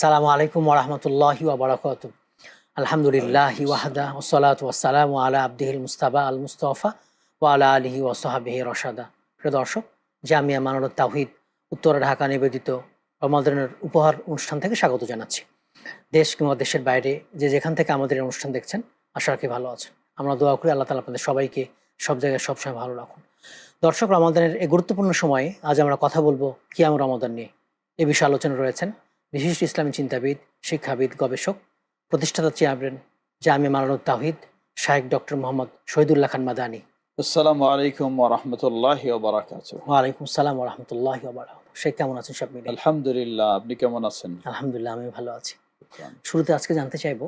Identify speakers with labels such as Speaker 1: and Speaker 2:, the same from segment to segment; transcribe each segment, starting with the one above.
Speaker 1: সালামু আলাইকুম ওরহমতুল্লাহি ওবরাকাত আলহামদুলিল্লাহ ওয়াহদা ওসলাত ওয়াসালাম আলা আব্দিহিল মুস্তাবা আল মুস্তফা ও আলা আলহি ওসহাবিহি রসাদা প্রিয় দর্শক জামিয়া মানরত তাহিদ উত্তর ঢাকা নিবেদিত রমাদানের উপহার অনুষ্ঠান থেকে স্বাগত জানাচ্ছি। দেশ কিংবা দেশের বাইরে যে যেখান থেকে আমাদের অনুষ্ঠান দেখছেন আশা রাখি ভালো আছেন। আমরা দোয়া করি আল্লাহ তালা আপনাদের সবাইকে সব জায়গায় সবসময় ভালো রাখুন। দর্শক রমাদানের এই গুরুত্বপূর্ণ সময়ে আজ আমরা কথা বলব কিয়াম রমাদান নিয়ে। এ বিষয়ে আলোচনা রয়েছেন বিশিষ্ট ইসলামী চিন্তাবিদ শিক্ষাবিদ গবেষক প্রতিষ্ঠাতা চেয়ারম্যান জামে মারানুত তাহিদ শাহেক ডক্টর মোহাম্মদ শহীদুল্লাহ খান মাদানী।
Speaker 2: আসসালামু আলাইকুম ওরহমতুল্লাহ
Speaker 1: ওয়ালাইকুম সালাম রহমতুল্লাহ শেখ কেমন আছেন সব মিলে
Speaker 2: আলহামদুলিল্লাহ আপনি কেমন আছেন?
Speaker 1: আলহামদুলিল্লাহ আমি ভালো আছি। শুরুতে আজকে জানতে চাইব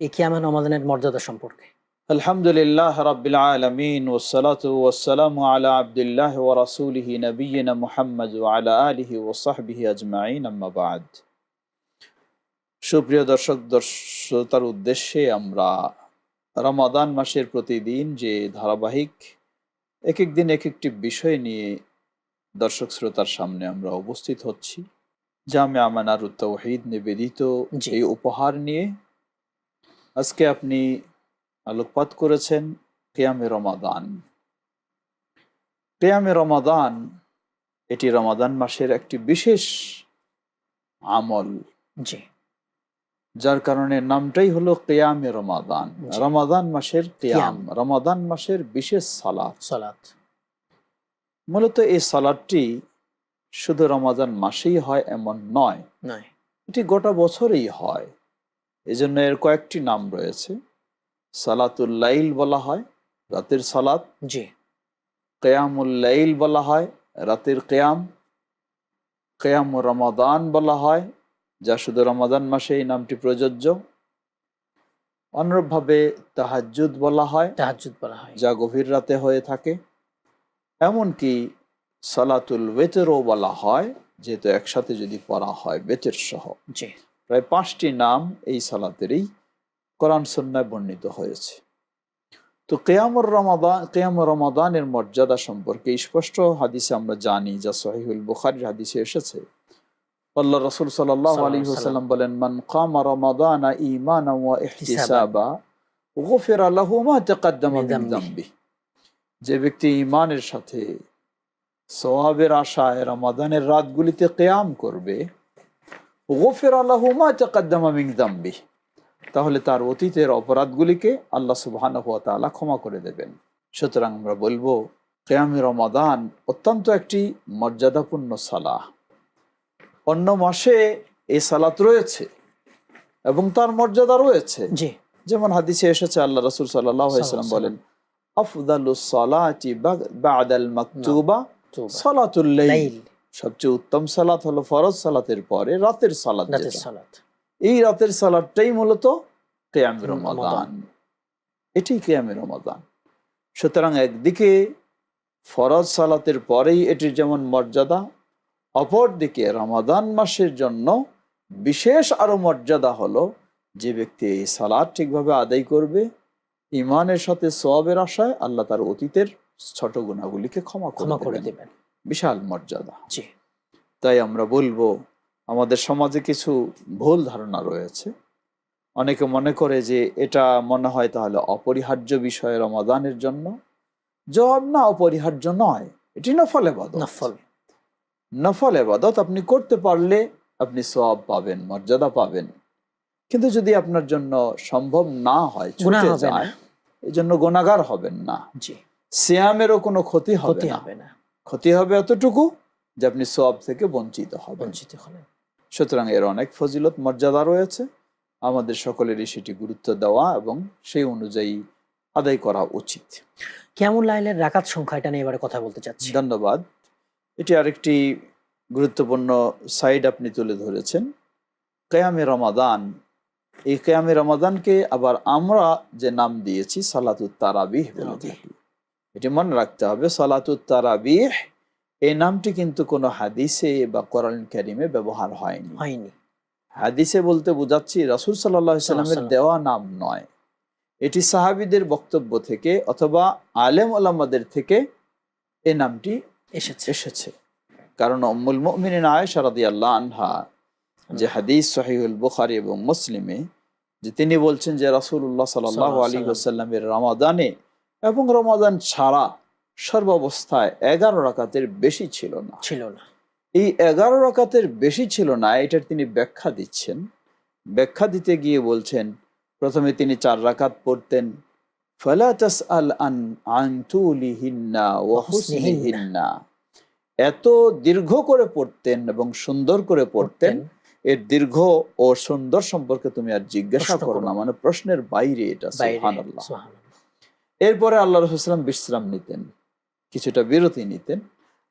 Speaker 1: এই কিয়ামে রমাদানের মর্যাদা সম্পর্কে।
Speaker 2: আলহামদুলিল্লাহ রাব্বিল আলামিন ওয়াসসালাতু ওয়াসসালামু আলা আবদুল্লাহ ওয়া রাসূলিহি নবিয়িনা মুহাম্মদ ওয়া আলা আলিহি ওয়া সাহবিহি আজমাইন আম্মা বাদ। সুপ্রিয় দর্শক দর্শতার উদ্দেশ্যে আমরা রমাদান মাসের প্রতিদিন যে ধারাবাহিক এক এক দিন এক একটি বিষয় নিয়ে দর্শক শ্রোতার সামনে আমরা উপস্থিত হচ্ছি। জামে আমানার তৌহিদ নিবেদিত। এই উপহার নিয়ে। আজকে আপনি আলোকপাত করেছেন কেয়ামে রমাদান। কেয়ামে রমাদান এটি রমাদান মাসের একটি বিশেষ আমল।
Speaker 1: জি।
Speaker 2: যার কারণে নামটাই হলো কেয়ামে রমাদান। রমাদান মাসের কেয়াম। রমাদান মাসের বিশেষ সালাত।
Speaker 1: সালাত।
Speaker 2: মূলত এই সালাদটি শুধু রমাদান মাসেই হয় এমন নয়।
Speaker 1: নয়।
Speaker 2: এটি গোটা বছরেই হয়। এজন্য এর কয়েকটি নাম রয়েছে। সালাতুল লাইল বলা হয় রাতের সালাত।
Speaker 1: জি।
Speaker 2: কেয়ামুল লাইল বলা হয় রাতের কেয়াম। কেয়াম রমাদান বলা হয় যা শুধু রমাদান মাসে এই নামটি প্রযোজ্য। অনুরূপভাবে তাহাজ্জুদ বলা হয়
Speaker 1: তাহাজ্জুদ বলা হয়।
Speaker 2: যা গভীর রাতে হয়ে থাকে। এমনকি সালাতুল বেতেরও বলা হয় যেহেতু একসাথে যদি পড়া হয় বেতের সহ। প্রায় পাঁচটি নাম এই সালাতেরই কোরআন সন্ন্যায় বর্ণিত হয়েছে। তো কেয়ামর রমাদান কেয়াম রমাদানের মর্যাদা সম্পর্কে স্পষ্ট হাদিসে আমরা জানি যা সহিহুল বুখারির হাদিসে এসেছে। আল্লাহ রসুল সাল্লাহ আলী সাল্লাম বলেন মান কামা রমাদানা ইমানা ওয়া ইহতিসাবা গুফিরা লাহু মা তাকাদ্দামা মিন যামবি যে ব্যক্তি ইমানের সাথে সওয়াবের আশায় রমাদানের রাতগুলিতে কেয়াম করবে গোফের আল্লাহ মা তাকাদ্দামা মিন যামবি তাহলে তার অতীতের অপরাধগুলিকে আল্লাহ সুবহানাহু ওয়া তাআলা ক্ষমা করে দেবেন। সুতরাং আমরা বলব কেয়ামে রমাদান অত্যন্ত একটি মর্যাদাপূর্ণ সালাহ। অন্য মাসে এই সালাত রয়েছে এবং তার মর্যাদা রয়েছে।
Speaker 1: জি।
Speaker 2: যেমন হাদিসে এসেছে আল্লাহ রসুল সাল্লাম বলেন সবচেয়ে উত্তম সালাত হলো ফরজ সালাতের পরে রাতের সালাত এই রাতের সালাদটাই মূলত কেয়াম রমাদান। এটি কেয়াম রমাদান। সুতরাং একদিকে ফরজ সালাতের পরেই এটির যেমন মর্যাদা অপরদিকে রমাদান মাসের জন্য বিশেষ আরও মর্যাদা হলো যে ব্যক্তি এই সালাদ ঠিকভাবে আদায় করবে ইমানের সাথে সওয়াবের আশায় আল্লাহ তার অতীতের ছোট গুণাগুলিকে ক্ষমা
Speaker 1: ক্ষমা
Speaker 2: করে দেবেন।
Speaker 1: দেবেন।
Speaker 2: বিশাল মর্যাদা।
Speaker 1: জি।
Speaker 2: তাই আমরা বলব আমাদের সমাজে কিছু ভুল ধারণা রয়েছে। অনেকে মনে করে যে এটা মনে হয় তাহলে অপরিহার্য বিষয় রমাদানের জন্য। জবাব না অপরিহার্য নয়। এটি নফল এবাদত।
Speaker 1: নফল।
Speaker 2: নফল এবাদত আপনি করতে পারলে আপনি সব পাবেন মর্যাদা পাবেন। কিন্তু যদি আপনার জন্য সম্ভব না হয় ছুটে যায় এই জন্য গোনাগার হবেন না। সিয়ামেরও কোনো ক্ষতি হবে না। ক্ষতি হবে এতটুকু যে আপনি সব থেকে বঞ্চিত হবেন।
Speaker 1: বঞ্চিত হলেন।
Speaker 2: সুতরাং এর অনেক ফজিলত মর্যাদা রয়েছে। আমাদের সকলেরই সেটি গুরুত্ব দেওয়া এবং সেই অনুযায়ী আদায় করা উচিত।
Speaker 1: কেমন লাইলের রাকাত সংখ্যা এটা নিয়ে এবারে কথা বলতে চাচ্ছি।
Speaker 2: ধন্যবাদ। এটি আরেকটি গুরুত্বপূর্ণ সাইড আপনি তুলে ধরেছেন। কেয়ামে রমাদান এই কেয়ামে রমাদানকে আবার আমরা যে নাম দিয়েছি সালাতুত তারাবিহ বলে থাকি। এটি মনে রাখতে হবে সালাতুত তারাবিহ এই নামটি কিন্তু কোনো হাদিসে বা কোরআন কারিমে ব্যবহার হয়নি।
Speaker 1: হয়নি।
Speaker 2: হাদিসে বলতে বোঝাচ্ছি রাসুল সাল্লাহ সাল্লামের দেওয়া নাম নয়। এটি সাহাবিদের বক্তব্য থেকে অথবা আলেম আলামাদের থেকে এ নামটি
Speaker 1: এসেছে।
Speaker 2: এসেছে। কারণ অম্মুল মুমিনিন আয়েশা রাদিয়াল্লাহু আনহা যে হাদিস সহিউল বুখারি এবং মুসলিমে যে তিনি বলছেন যে রাসূলুল্লাহ সাল্লাল্লাহু আলী ওসাল্লামের রমাদানে এবং রমাদান ছাড়া সর্বাবস্থায় এগারো রাকাতের বেশি ছিল না।
Speaker 1: ছিল না।
Speaker 2: এই এগারো রাকাতের বেশি ছিল না এটার তিনি ব্যাখ্যা দিচ্ছেন। ব্যাখ্যা দিতে গিয়ে বলছেন প্রথমে তিনি চার রাকাত পড়তেন ফালা তাসআল আন আন তুলিহিন্না ওয়া এত দীর্ঘ করে পড়তেন এবং সুন্দর করে পড়তেন এর দীর্ঘ ও সুন্দর সম্পর্কে তুমি আর জিজ্ঞাসা করো না। মানে প্রশ্নের বাইরে এটা সুবহানাল্লাহ। এরপরে আল্লাহ রসুলাম বিশ্রাম নিতেন কিছুটা বিরতি নিতেন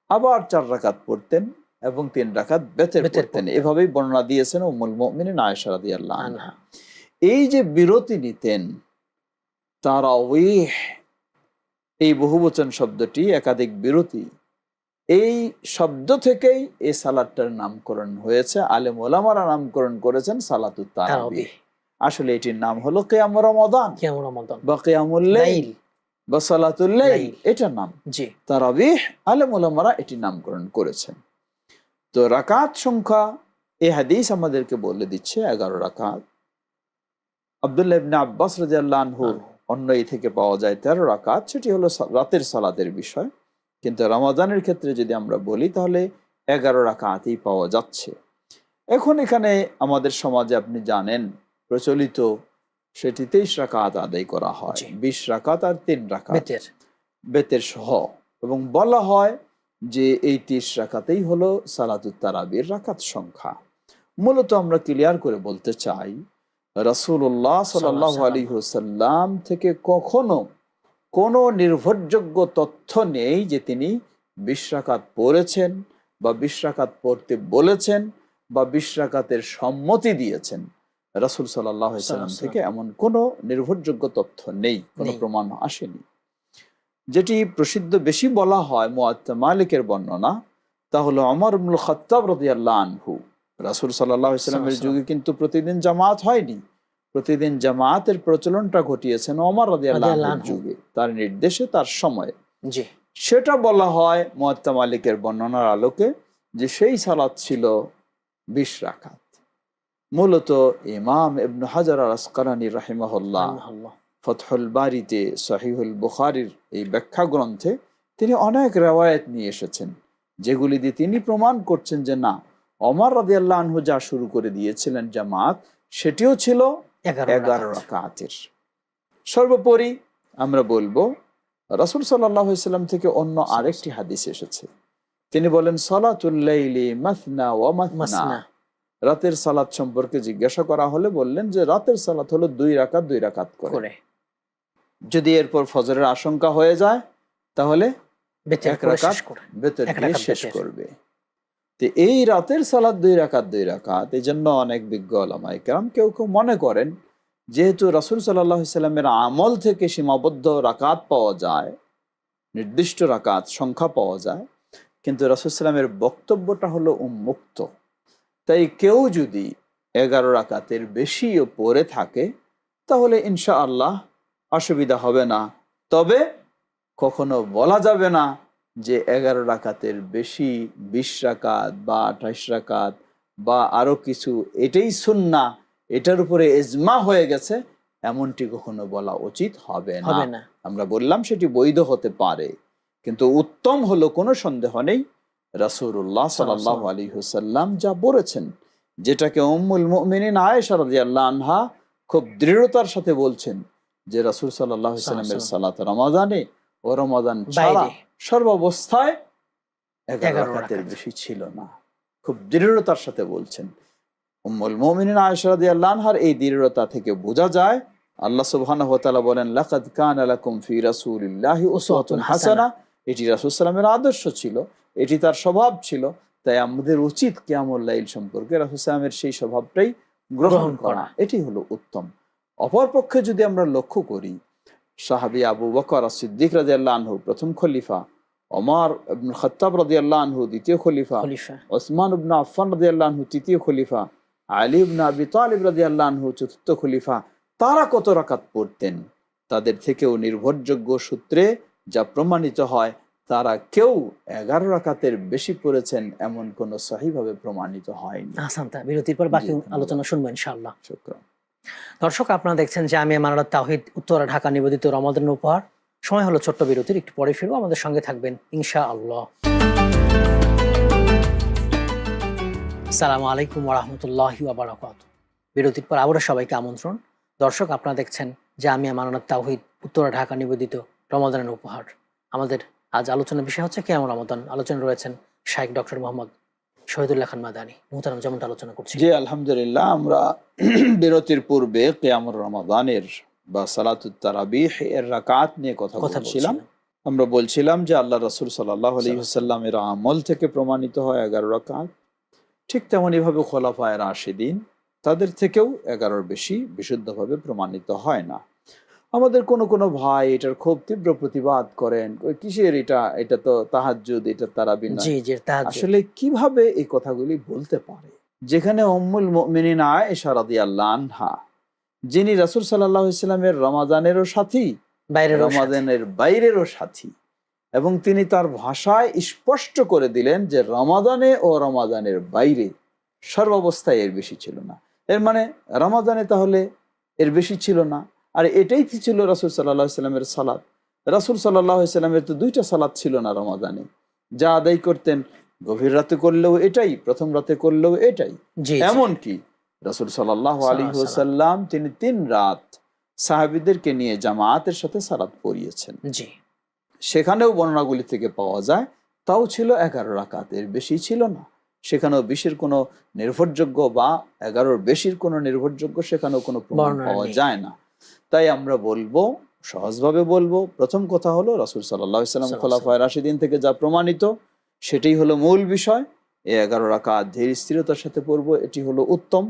Speaker 2: আবার চার রাকাত পড়তেন এবং তিন রাকাত বেতের পড়তেন। এভাবেই বর্ণনা দিয়েছেন উম্মুল মুমিনিন আয়েশা রাদিয়াল্লাহু আনহা
Speaker 1: আনহা।
Speaker 2: এই যে বিরতি নিতেন এই বহুবচন শব্দটি একাধিক বিরতি। এই শব্দ থেকেই এই সালাদটার নামকরণ হয়েছে। আলেম ওলামারা নামকরণ করেছেন সালাতুত তারাবি আসলে এটির নাম হলো কেয়াম রমাদান। বা কেয়ামুল লাইল
Speaker 1: লাইল।
Speaker 2: বা সালাতুল লাইল।
Speaker 1: লাইল।
Speaker 2: এটার নাম।
Speaker 1: জি।
Speaker 2: তারাবিহ আলেম ওলামারা এটি নামকরণ করেছেন। তো রাকাত সংখ্যা এই হাদিস আমাদেরকে বলে দিচ্ছে এগারো রাকাত। আব্দুল্লাহ ইবনে আব্বাস রাদিয়াল্লাহু অন্য এই থেকে পাওয়া যায় তেরো রাকাত সেটি হলো রাতের সালাতের বিষয়। কিন্তু রমাদানের ক্ষেত্রে যদি আমরা বলি তাহলে এগারো রাকাতই পাওয়া যাচ্ছে। এখন এখানে আমাদের সমাজে আপনি জানেন প্রচলিত সেটি তেইশ রাকাত আদায় করা হয়। বিশ রাকাত আর তিন রাকাত।
Speaker 1: বেতের।
Speaker 2: বেতের সহ। এবং বলা হয় যে এই তিরিশ রাকাতেই হলো সালাতুত তারাবির রাকাত সংখ্যা। মূলত আমরা ক্লিয়ার করে বলতে চাই রাসূলুল্লাহ সাল্লাহ আলী সাল্লাম থেকে কখনো কোনো নির্ভরযোগ্য তথ্য নেই যে তিনি বিশ রাকাত পড়েছেন বা বিশ রাকাত পড়তে বলেছেন বা বিশ রাকাতের সম্মতি দিয়েছেন। রাসূল সাল্লাহ সাল্লাম থেকে এমন কোনো নির্ভরযোগ্য তথ্য নেই কোনো প্রমাণ আসেনি। যেটি প্রসিদ্ধ বেশি বলা হয় মুআত্তা মালিকের বর্ণনা তা হলো অমর খাত্তাব আনহু। রাসূল সাল্লাল্লাহু আলাইহি সাল্লামের যুগে কিন্তু প্রতিদিন জামাত হয়নি। প্রতিদিন জামাতের প্রচলনটা ঘটিয়েছেন ওমর
Speaker 1: আনহু।
Speaker 2: যুগে। তার নির্দেশে তার সময়ে। সেটা বলা হয় মুআত্তা মালিকের বর্ণনার আলোকে যে সেই সালাত ছিল বিশ রাকাত। মূলত ইমাম ইবনু হাজার আল আসকালানি রাহিমাহুল্লাহ। ফতহুল বাড়িতে সহিহুল বুখারির এই ব্যাখ্যা গ্রন্থে তিনি অনেক রেওয়ায়ত নিয়ে এসেছেন যেগুলি দিয়ে তিনি প্রমাণ করছেন যে না অমর রাদিয়াল্লাহ আনহু যা শুরু করে দিয়েছিলেন জামাত সেটিও ছিল
Speaker 1: এগারো
Speaker 2: এগারো
Speaker 1: রাকাত।
Speaker 2: রাকাতের। সর্বোপরি আমরা বলব রাসূল সাল্লাম থেকে অন্য আরেকটি হাদিস এসেছে। তিনি বলেন সলাতুল্লাইলি মাসনা ওয়া মাসনা।
Speaker 1: মাসনা।
Speaker 2: রাতের সালাত সম্পর্কে জিজ্ঞাসা করা হলে বললেন যে রাতের সালাত হলো দুই রাকাত দুই রাকাত করে। যদি এরপর ফজরের আশঙ্কা হয়ে যায় তাহলে
Speaker 1: শেষ
Speaker 2: করবে। তো এই রাতের সালাদ দুই রাকাত দুই রাকাত এই জন্য অনেক বিজ্ঞ আলামাই কেরাম কেউ কেউ মনে করেন, যেহেতু রাসুল সাল্লাহ সাল্লামের আমল থেকে সীমাবদ্ধ রাকাত পাওয়া যায়, নির্দিষ্ট রাকাত সংখ্যা পাওয়া যায়, কিন্তু রাসুল সাল্লামের বক্তব্যটা হলো উন্মুক্ত। তাই কেউ যদি এগারো রাকাতের বেশিও পড়ে থাকে, তাহলে ইনশা আল্লাহ অসুবিধা হবে না। তবে কখনো বলা যাবে না যে এগারো রাকাতের বেশি বিশ রাকাত বা আঠাশ রাকাত বা আরও কিছু এটাই সুন্না এটার উপরে এজমা হয়ে গেছে এমনটি কখনো বলা উচিত হবে না। আমরা বললাম সেটি বৈধ হতে পারে কিন্তু উত্তম হলো কোনো সন্দেহ নেই। রাসূলুল্লাহ সাল্লাল্লাহু আলাইহি ওয়াসাল্লাম যা বলেছেন যেটাকে উম্মুল মুমিনিন আয়েশা রাদিয়াল্লাহু আনহা খুব দৃঢ়তার সাথে বলছেন যে রাসূল আলাইহি সাল্লামের সালাত রমাদানে ও রমাদান ছাড়া সর্বাবস্থায় এগারো বেশি ছিল না। খুব দৃঢ়তার সাথে বলছেন। উম্মুল মুমিনিন আয়েশা রাদিয়াল্লাহু আনহার এই দৃঢ়তা থেকে বোঝা যায় আল্লাহ সুবহানাহু ওয়া তাআলা বলেন লাকাদ কানা লাকুম ফি রাসূলিল্লাহি উসওয়াতুন হাসানা। এটি রাসূল সাল্লামের আদর্শ ছিল এটি তার স্বভাব ছিল। তাই আমাদের উচিত কিয়ামুল লাইল সম্পর্কে রাসূল সাল্লামের সেই স্বভাবটাই গ্রহণ করা। এটি হলো উত্তম। অপরপক্ষে যদি আমরা লক্ষ্য করি সাহাবী আবু বকর সিদ্দিক রাদিয়াল্লাহু আনহু প্রথম খলিফা। ইবনে খাত্তাব রাদিয়াল্লাহু আনহু দ্বিতীয় খলিফা। ওসমান ইবনে আফফান রাদিয়াল্লাহু আনহু তৃতীয় খলিফা। আলী ইবনে আবি তালিব রাদিয়াল্লাহু আনহু চতুর্থ খলিফা। তারা কত রাকাত পড়তেন? তাদের থেকেও নির্ভরযোগ্য সূত্রে যা প্রমাণিত হয় তারা কেউ এগারো রাকাতের বেশি পড়েছেন এমন কোন সহিভাবে প্রমাণিত হয়নি।
Speaker 1: বিরতির পর বাকি আলোচনা শুনব ইনশাআল্লাহ।
Speaker 2: শুক্রান।
Speaker 1: দর্শক, আপনারা দেখছেন যে আমি মানারত তাহিদ উত্তরা ঢাকা নিবেদিত রমাদান উপহার। সময় হলো ছোট্ট বিরতির, একটু পরে ফিরবো। আমাদের সঙ্গে থাকবেন ইনশা আল্লাহ সালামু আলাইকুম ওরহমতুল্লাহ বারাকাত বিরতির পর আবারও সবাইকে আমন্ত্রণ। দর্শক, আপনারা দেখছেন যে আমি মানারত তাহিদ উত্তরা ঢাকা নিবেদিত রমাদানের উপহার। আমাদের আজ আলোচনার বিষয় হচ্ছে কেমন রমাদান। আলোচনা রয়েছেন শাইখ ডক্টর মোহাম্মদ শহীদুল্লাহ খান মাদানী মুহতারাম যেমনটা আলোচনা করছি।
Speaker 2: জি আলহামদুলিল্লাহ আমরা বিরতির পূর্বে কেয়ামুর রমাদানের বা সালাতুত তারাবিহ এর রাকাত নিয়ে কথা বলছিলাম। আমরা বলছিলাম যে আল্লাহ রসুল সাল্লাহ আলহিহাল্লামের আমল থেকে প্রমাণিত হয় এগারো রাকাত। ঠিক তেমনই ভাবে খোলাফায় রাশিদিন তাদের থেকেও এগারোর বেশি বিশুদ্ধভাবে প্রমাণিত হয় না। আমাদের কোনো কোনো ভাই এটার খুব তীব্র প্রতিবাদ করেন। কিসের এটা? এটা তো তাহাজ্জুদ এটা তারাবি
Speaker 1: তাহাজ্জুদ।
Speaker 2: আসলে কীভাবে এই কথাগুলি বলতে পারে? যেখানে উম্মুল মুমিনিন আয়েশা রাদিয়াল্লাহু আনহা যিনি রাসূল সাল্লাল্লাহু আলাইহি সাল্লামের রমাদানেরও সাথী
Speaker 1: বাইরের
Speaker 2: রমাদানের বাইরেরও সাথী এবং তিনি তার ভাষায় স্পষ্ট করে দিলেন যে রমাদানে ও রমাদানের বাইরে সর্বাবস্থায় এর বেশি ছিল না। এর মানে রমাদানে তাহলে এর বেশি ছিল না। আর এটাই কি ছিল রাসুল সাল্লাহ সাল্লামের সালাদ রাসুল সাল্লাহ সাল্লামের তো দুইটা সালাদ ছিল না রমাদানে। যা আদায় করতেন গভীর রাতে করলেও এটাই প্রথম রাতে করলেও এটাই।
Speaker 1: জি।
Speaker 2: এমনকি রাসুল সাল্লাহ আলী সাল্লাম তিনি তিন রাত সাহাবিদেরকে নিয়ে জামায়াতের সাথে সালাত পড়িয়েছেন।
Speaker 1: জি।
Speaker 2: সেখানেও বর্ণনাগুলি থেকে পাওয়া যায় তাও ছিল এগারো রাকাতের বেশি ছিল না। সেখানেও বিশের কোনো নির্ভরযোগ্য বা এগারোর বেশির কোনো নির্ভরযোগ্য সেখানেও কোনো প্রমাণ পাওয়া যায় না। তাই আমরা বলব সহজভাবে বলব প্রথম কথা হলো রাসুল সাল্লাহ সাল্লাম খোলাফায় রাশিদিন থেকে যা প্রমাণিত সেটাই হলো মূল বিষয়। এই এগারো রাকাত ধীর স্থিরতার সাথে পড়ব এটি হলো উত্তম।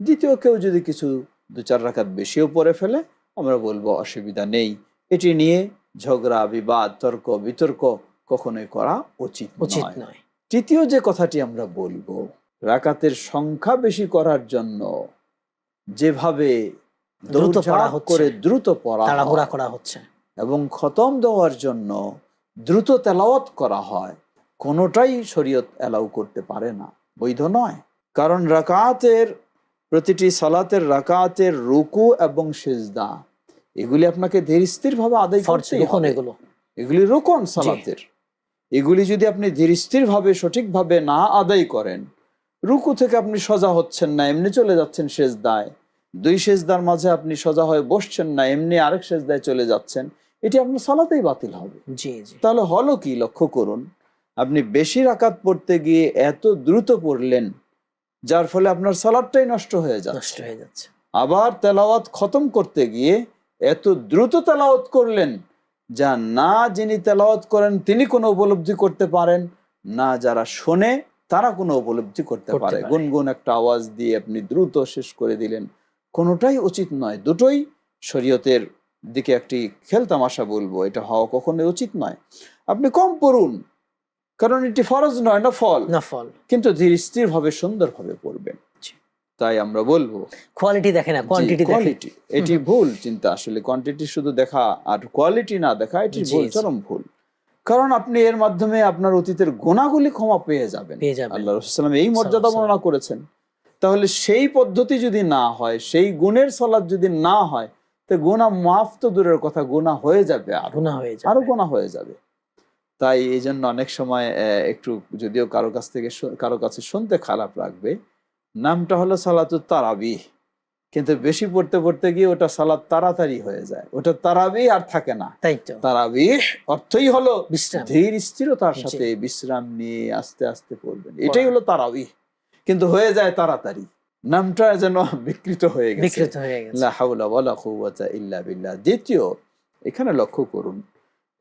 Speaker 2: দ্বিতীয় কেউ যদি কিছু দু চার রাকাত বেশিও পড়ে ফেলে আমরা বলব অসুবিধা নেই। এটি নিয়ে ঝগড়া বিবাদ তর্ক বিতর্ক কখনোই করা উচিত
Speaker 1: উচিত
Speaker 2: নয়। তৃতীয় যে কথাটি আমরা বলব রাকাতের সংখ্যা বেশি করার জন্য যেভাবে
Speaker 1: দ্রুত পড়া
Speaker 2: করে দ্রুত পড়া
Speaker 1: তাড়াহুড়া করা হচ্ছে।
Speaker 2: এবং খতম দেওয়ার জন্য দ্রুত তেলাওয়াত করা হয়। কোনোটাই শরীয়ত অ্যালাউ করতে পারে না। বৈধ নয়। কারণ রাকাতের প্রতিটি সালাতের রাকাতের রুকু এবং সেজদা এগুলি আপনাকে ধীর স্থির ভাবে আদায় হবে।
Speaker 1: এগুলো।
Speaker 2: এগুলি রোকন সালাতের। এগুলি যদি আপনি ধীর স্থির ভাবে সঠিকভাবে না আদায় করেন রুকু থেকে আপনি সজা হচ্ছেন না এমনি চলে যাচ্ছেন সেজদায়। দুই সেজদার মাঝে আপনি সোজা হয়ে বসছেন না এমনি আরেক সেজদায় চলে যাচ্ছেন এটি আপনার সালাতেই বাতিল হবে।
Speaker 1: জি জি।
Speaker 2: তাহলে হলো কি? লক্ষ্য করুন আপনি বেশি রাকাত পড়তে গিয়ে এত দ্রুত পড়লেন যার ফলে আপনার সালাদটাই নষ্ট হয়ে
Speaker 1: নষ্ট
Speaker 2: যাচ্ছে
Speaker 1: হয়ে যাচ্ছে।
Speaker 2: আবার তেলাওয়াত খতম করতে গিয়ে এত দ্রুত তেলাওয়াত করলেন যা না যিনি তেলাওয়াত করেন তিনি কোনো উপলব্ধি করতে পারেন না যারা শোনে তারা কোনো উপলব্ধি করতে পারে। গুনগুন একটা আওয়াজ দিয়ে আপনি দ্রুত শেষ করে দিলেন। কোনোটাই উচিত নয়। দুটোই শরীয়তের দিকে একটি খেলতামাশা বলব এটা হওয়া কখনোই উচিত নয়। আপনি কম পড়ুন কারণ এটি ফরজ নয় না ফল?
Speaker 1: নফল
Speaker 2: কিন্তু ধীর স্থির ভাবে সুন্দর ভাবে পড়বেন তাই আমরা বলব
Speaker 1: কোয়ালিটি দেখে না কোয়ান্টিটি
Speaker 2: কোয়ালিটি এটি ভুল চিন্তা আসলে কোয়ান্টিটি শুধু দেখা আর কোয়ালিটি না দেখা এটি ভুল চরম ভুল। কারণ আপনি এর মাধ্যমে আপনার অতীতের গোনাগুলি ক্ষমা পেয়ে যাবেন। আল্লাহ রসুলাম এই মর্যাদা বর্ণনা করেছেন। তাহলে সেই পদ্ধতি যদি না হয় সেই গুণের সলাদ যদি না হয় তো গুণা মাফ তো দূরের কথা গুণা হয়ে যাবে আরও।
Speaker 1: গুনাহ হয়ে আরও
Speaker 2: গোনা হয়ে যাবে। তাই এই জন্য অনেক সময় একটু যদিও কারও কাছ থেকে কারও কাছে শুনতে খারাপ লাগবে নামটা হলো সালাতুত তারাবি কিন্তু বেশি পড়তে পড়তে গিয়ে ওটা সালাত তাড়াতাড়ি হয়ে যায়। ওটা তারাবি আর থাকে না।
Speaker 1: তাই তো।
Speaker 2: তারাবি অর্থই হলো
Speaker 1: বিশ্রাম।
Speaker 2: ধীর স্থিরতার। সাথে বিশ্রাম নিয়ে আস্তে আস্তে পড়বেন। এটাই হলো তারাবি কিন্তু হয়ে যায় তাড়াতাড়ি। নামটা যেন বিকৃত হয়ে গেছে।
Speaker 1: বিকৃত হয়ে গেছে।
Speaker 2: হাওলা ওয়ালা কুওয়াতা ইল্লা বিল্লাহ। দ্বিতীয় এখানে লক্ষ্য করুন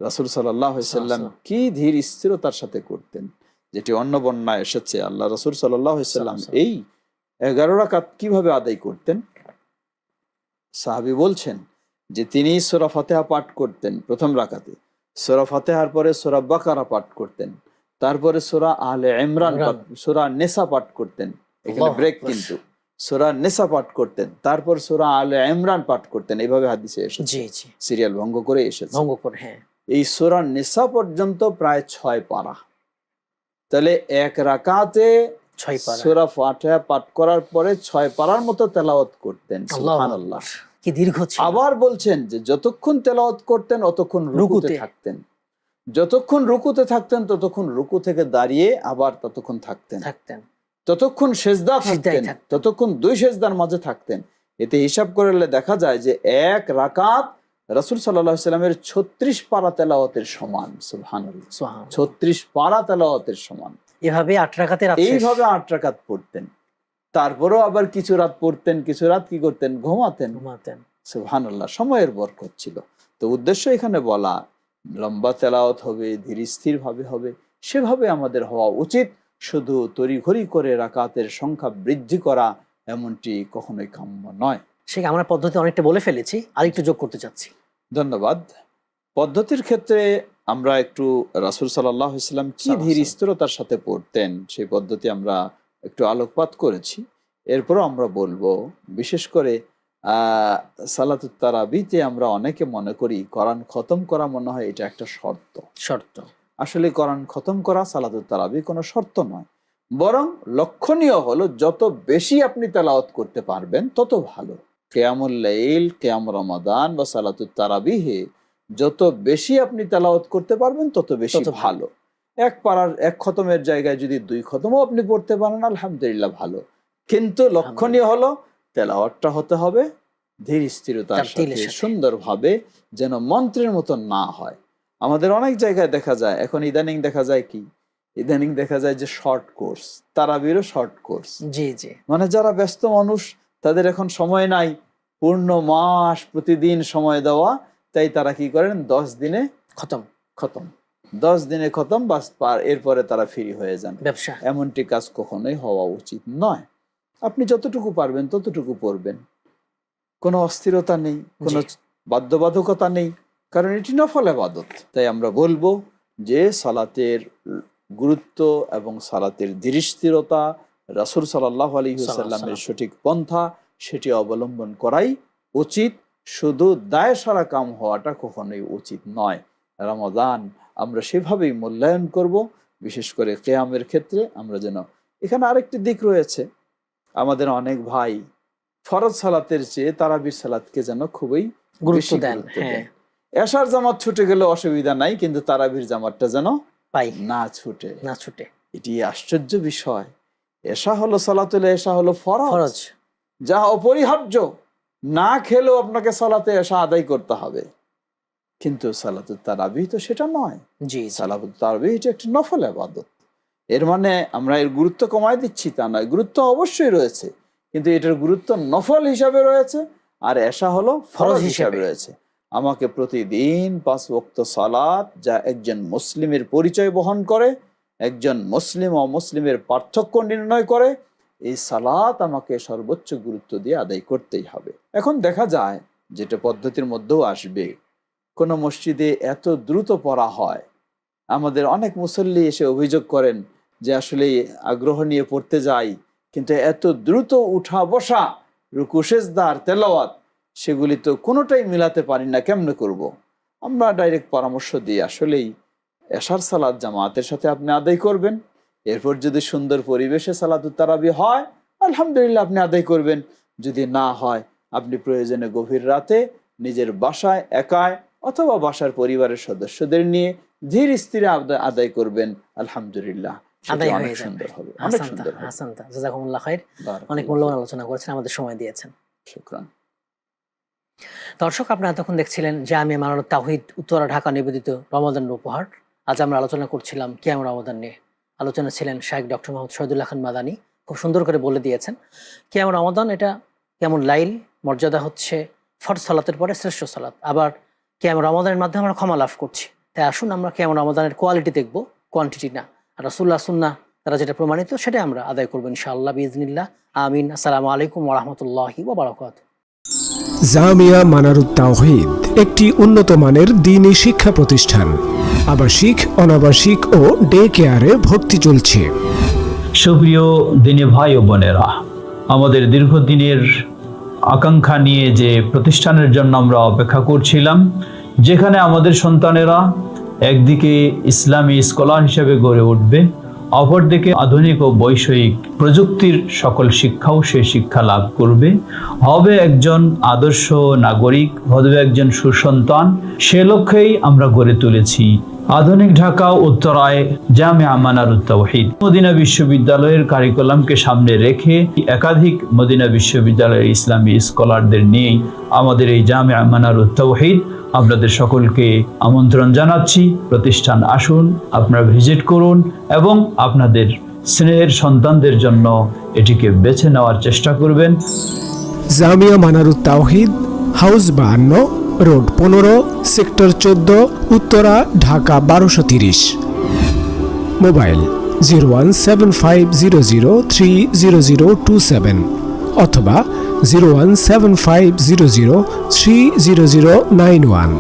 Speaker 2: রাসূল সাল্লাল্লাহু আলাইহি সাল্লাম। কি ধীর স্থিরতার সাথে করতেন। যেটি অন্য বর্ণনায় এসেছে। আল্লাহ রাসূল সাল্লাল্লাহু আলাইহি সাল্লাম
Speaker 1: সাল্লাম।
Speaker 2: এই এগারো রাকাত কীভাবে আদায় করতেন? সাহাবী বলছেন যে তিনি সূরা ফাতিহা পাঠ করতেন প্রথম রাকাতে। সূরা ফাতিহার পরে সূরা বাকারা পাঠ করতেন। তারপরে সূরা আলে ইমরান সূরা নেসা পাঠ করতেন। এখানে ব্রেক কিন্তু। সোরা নেসা পাঠ করতেন। তারপর সোরা আলে ইমরান পাঠ করতেন। এইভাবে হাদিসে এসেছে। সিরিয়াল ভঙ্গ করে এসেছে।
Speaker 1: ভঙ্গ করে হ্যাঁ।
Speaker 2: এই সুরা নিসা পর্যন্ত প্রায় ছয় পারা। তাহলে এক রাকাতে
Speaker 1: ছয় পারা।
Speaker 2: সুরা ফাতিহা পাঠ করার পরে ছয় পারার মতো তেলাওয়াত করতেন সুবহানাল্লাহ।
Speaker 1: কি দীর্ঘ
Speaker 2: আবার বলছেন যে যতক্ষণ তেলাওয়াত করতেন অতক্ষণ রুকুতে। থাকতেন। যতক্ষণ রুকুতে থাকতেন ততক্ষণ রুকু থেকে দাঁড়িয়ে আবার ততক্ষণ থাকতেন।
Speaker 1: থাকতেন।
Speaker 2: ততক্ষণ সেজদা থাকতেন। ততক্ষণ দুই সেজদার মাঝে থাকতেন। এতে হিসাব করলে দেখা যায় যে এক রাকাত রাসূল সাল্লামের ছত্রিশ পারা তেলাওয়াতের সমান
Speaker 1: সুবহান।
Speaker 2: ছত্রিশ পারা তেলাওয়াতের সমান।
Speaker 1: এভাবে আট রাখাতে রাত
Speaker 2: এইভাবে আট রাকাত পড়তেন। তারপরেও আবার কিছু রাত পড়তেন কিছু রাত কি করতেন? ঘুমাতেন।
Speaker 1: ঘুমাতেন।
Speaker 2: সুবহানাল্লাহ সময়ের বরকত ছিল। তো উদ্দেশ্য এখানে বলা লম্বা তেলাওয়াত হবে ধীর স্থির ভাবে হবে সেভাবে আমাদের হওয়া উচিত। শুধু তড়িঘড়ি করে রাকাতের সংখ্যা বৃদ্ধি করা এমনটি কখনোই কাম্য নয়।
Speaker 1: সে আমরা পদ্ধতি অনেকটা বলে ফেলেছি আর একটু যোগ করতে চাচ্ছি।
Speaker 2: ধন্যবাদ। পদ্ধতির ক্ষেত্রে আমরা একটু রাসুল সাল্লাহ ইসলাম কি ধীর স্থিরতার সাথে পড়তেন সেই পদ্ধতি আমরা একটু আলোকপাত করেছি। এরপরও আমরা বলব বিশেষ করে সালাতুত তারাবিতে আমরা অনেকে মনে করি কোরআন খতম করা মনে হয় এটা একটা শর্ত।
Speaker 1: শর্ত।
Speaker 2: আসলে কোরআন খতম করা সালাতুত তারাবি কোনো শর্ত নয়। বরং লক্ষণীয় হলো যত বেশি আপনি তেলাওয়াত করতে পারবেন তত ভালো। কেয়ামুল লাইল কেয়াম রমাদান বা সালাতুত তারাবিহে যত বেশি আপনি তেলাওয়াত করতে পারবেন তত বেশি
Speaker 1: ভালো।
Speaker 2: ভালো। এক পাড়ার এক খতমের জায়গায় যদি দুই খতমও আপনি পড়তে পারেন আলহামদুলিল্লাহ ভালো। কিন্তু লক্ষণীয় হলো তেলাওয়াতটা হতে হবে ধীর স্থিরতার সাথে। সুন্দরভাবে যেন মন্ত্রের মতো না হয়। আমাদের অনেক জায়গায় দেখা যায় এখন ইদানিং দেখা যায় কি? ইদানিং দেখা যায় যে শর্ট কোর্স তারাবিরও শর্ট কোর্স
Speaker 1: জি জি।
Speaker 2: মানে যারা ব্যস্ত মানুষ তাদের এখন সময় নাই। পূর্ণ মাস প্রতিদিন সময় দেওয়া তাই তারা কি করেন? দশ দিনে
Speaker 1: খতম।
Speaker 2: খতম। দশ দিনে খতম বাস পার এরপরে তারা ফ্রি হয়ে যান।
Speaker 1: ব্যবসা।
Speaker 2: এমনটি কাজ কখনোই হওয়া উচিত নয়। আপনি যতটুকু পারবেন ততটুকু পড়বেন। কোনো অস্থিরতা নেই কোনো বাধ্যবাধকতা নেই কারণ এটি নফল আবাদত। তাই আমরা বলব যে সালাতের গুরুত্ব এবং সালাতের ধীরস্থিরতা রাসুল সাল্লাহ আলী সাল্লামের সঠিক পন্থা সেটি অবলম্বন করাই উচিত। শুধু দায় সারা কাম হওয়াটা কখনোই উচিত নয়। রমাদান আমরা সেভাবেই মূল্যায়ন করব। বিশেষ করে কেয়ামের ক্ষেত্রে আমরা যেন এখানে আরেকটি দিক রয়েছে। আমাদের অনেক ভাই ফরজ সালাতের চেয়ে তারাবির সালাতকে যেন খুবই
Speaker 1: গুরুত্ব দেন হ্যাঁ।
Speaker 2: এশার জামাত ছুটে গেলে অসুবিধা নাই কিন্তু তারাবির জামাতটা যেন
Speaker 1: পাই।
Speaker 2: না ছুটে।
Speaker 1: না ছুটে।
Speaker 2: এটি আশ্চর্য বিষয়। এশা হলো সালাতুল এশা হলো ফরজ। যা অপরিহার্য না খেলেও আপনাকে সালাতে এশা আদায় করতে হবে। কিন্তু সালাতুল তারাবি তো সেটা নয়।
Speaker 1: জি জি।
Speaker 2: সালাতুল তারাবি এটা একটি নফল আবাদত এর মানে আমরা এর গুরুত্ব কমায় দিচ্ছি তা নয়। গুরুত্ব অবশ্যই রয়েছে কিন্তু এটার গুরুত্ব নফল হিসাবে রয়েছে আর এশা হলো ফরজ হিসাবে। রয়েছে। আমাকে প্রতিদিন পাঁচ ওয়াক্ত সালাত যা একজন মুসলিমের পরিচয় বহন করে একজন মুসলিম ও মুসলিমের পার্থক্য নির্ণয় করে এই সালাত আমাকে সর্বোচ্চ গুরুত্ব দিয়ে আদায় করতেই হবে। এখন দেখা যায় যেটা পদ্ধতির মধ্যেও আসবে। কোনো মসজিদে এত দ্রুত পড়া হয়। আমাদের অনেক মুসল্লি এসে অভিযোগ করেন যে আসলে আগ্রহ নিয়ে পড়তে যাই, কিন্তু এত দ্রুত উঠা বসা রুকুশেজদার তেলাওয়াত, সেগুলি তো কোনোটাই মিলাতে পারি না, কেমনে করব। আমরা ডাইরেক্ট পরামর্শ দিই, আসলেই এশার সালাদ জামাতের সাথে আপনি আদায় করবেন। এরপর যদি সুন্দর পরিবেশে সালাদ তারাবি হয়, আলহামদুলিল্লাহ আপনি আদায় করবেন। যদি না হয়, আপনি প্রয়োজনে গভীর রাতে নিজের বাসায় একায় অথবা বাসার পরিবারের সদস্যদের নিয়ে ধীর স্থিরে আদা- আদায় করবেন, আলহামদুলিল্লাহ।
Speaker 1: আদায়
Speaker 2: অনেক
Speaker 1: হয়ে যাবে।
Speaker 2: সুন্দর হবে অনেক
Speaker 1: হাসানতা হাসানতা জাজাকুমুল্লাহ খাইর। অনেক মূল্যবান আলোচনা করেছেন আমাদের সময় দিয়েছেন।
Speaker 2: শুকরান।
Speaker 1: দর্শক আপনারা তখন দেখছিলেন যে আমি মানব তাহিদ উত্তরা ঢাকা নিবেদিত রমাদানের উপহার। আজ আমরা আলোচনা করছিলাম কিয়াম রমাদান নিয়ে। আলোচনা ছিলেন শাহেক ডক্টর মোহাম্মদ শহীদুল্লাহ খান মাদানি। খুব সুন্দর করে বলে দিয়েছেন কিয়াম রমাদান এটা কেমন লাইল মর্যাদা হচ্ছে ফরজ সালাতের পরে শ্রেষ্ঠ সালাত। আবার কিয়াম রমাদানের মাধ্যমে আমরা ক্ষমা লাভ করছি। তাই আসুন আমরা কিয়াম রমাদানের কোয়ালিটি দেখব কোয়ান্টিটি না। রসুল্লাহ সুন্না তারা যেটা প্রমাণিত সেটাই আমরা আদায় করব ইনশাআল্লাহ বিজনিল্লাহ আমিন। আসসালামু আলাইকুম ওরহমতুল্লাহি ওবরাকাত
Speaker 3: জামিয়া মানারুত তাওহিদ একটি উন্নত মানের দিনী শিক্ষা প্রতিষ্ঠান। আবাসিক অনাবাসিক ও ডে কেয়ারে ভর্তি চলছে।
Speaker 4: সুপ্রিয় দিনে ভাই ও বোনেরা আমাদের দীর্ঘদিনের আকাঙ্ক্ষা নিয়ে যে প্রতিষ্ঠানের জন্য আমরা অপেক্ষা করছিলাম
Speaker 2: যেখানে আমাদের সন্তানেরা একদিকে ইসলামী স্কলার হিসেবে গড়ে উঠবে, অপরদিকে আধুনিক ও বৈষয়িক প্রযুক্তির সকল শিক্ষাও সে শিক্ষা লাভ করবে। হবে একজন আদর্শ নাগরিক, হবে একজন সুসন্তান, সে লক্ষ্যেই আমরা গড়ে তুলেছি। আধুনিক ঢাকা উত্তরায় জামে আমানারুত তাওহীদ। মদিনা বিশ্ববিদ্যালয়ের কারিকুলামকে সামনে রেখে একাধিক মদিনা বিশ্ববিদ্যালয়ের ইসলামী স্কলারদের নিয়েই আমাদের এই জামে আমানারুত তাওহীদ আপনাদের সকলকে আমন্ত্রণ জানাচ্ছি। প্রতিষ্ঠান আসুন, আপনারা ভিজিট করুন এবং আপনাদের স্নেহের সন্তানদের জন্য এটিকে বেছে নেওয়ার চেষ্টা করবেন।
Speaker 3: জামিয়া মানারুত তাওহিদ, হাউস বাহান্ন রোড পনেরো, সেক্টর চোদ্দ, উত্তরা, ঢাকা বারোশো তিরিশ। Mobile zero one seven five zero zero three zero zero two seven অথবা zero one seven five zero zero three zero zero nine one.